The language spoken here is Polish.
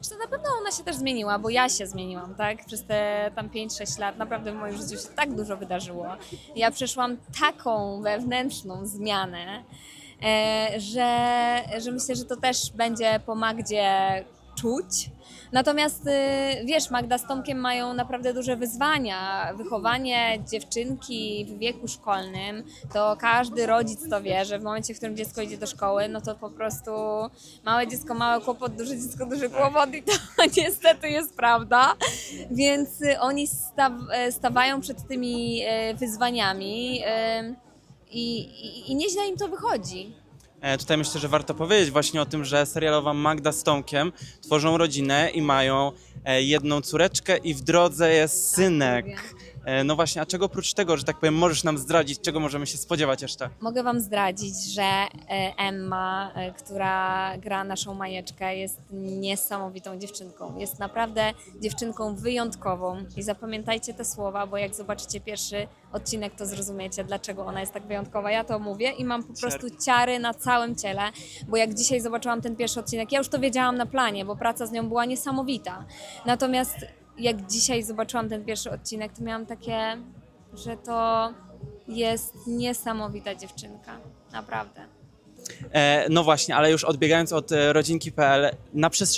Zresztą na pewno ona się też zmieniła, bo ja się zmieniłam, tak? Przez te tam 5-6 lat naprawdę w moim życiu się tak dużo wydarzyło. Ja przeszłam taką wewnętrzną zmianę, e, że, że myślę, że to też będzie po Magdzie czuć. Natomiast y, wiesz, Magda z Tomkiem mają naprawdę duże wyzwania. Wychowanie dziewczynki w wieku szkolnym, to każdy rodzic to wie, że w momencie, w którym dziecko idzie do szkoły, no to po prostu małe dziecko mały kłopot, duże dziecko duży kłopot i to niestety jest prawda. Więc y, oni staw, e, stawają przed tymi wyzwaniami y, i, i, i nieźle im to wychodzi. E, Tutaj myślę, że warto powiedzieć właśnie o tym, że serialowa Magda z Tomkiem tworzą rodzinę i mają e, jedną córeczkę i w drodze jest synek. E, No właśnie, a czego oprócz tego, że tak powiem, możesz nam zdradzić, czego możemy się spodziewać jeszcze? Mogę Wam zdradzić, że e, Emma, e, która gra naszą Majeczkę, jest niesamowitą dziewczynką. Jest naprawdę dziewczynką wyjątkową. I zapamiętajcie te słowa, bo jak zobaczycie pierwszy odcinek, to zrozumiecie, dlaczego ona jest tak wyjątkowa. Ja to mówię i mam po prostu ciary na całym ciele, bo jak dzisiaj zobaczyłam ten pierwszy odcinek, ja już to wiedziałam na planie, bo praca z nią była niesamowita. Natomiast jak dzisiaj zobaczyłam ten pierwszy odcinek, to miałam takie, że to jest niesamowita dziewczynka. Naprawdę. E, No właśnie, ale już odbiegając od e, rodzinki.pl, na przestrzeni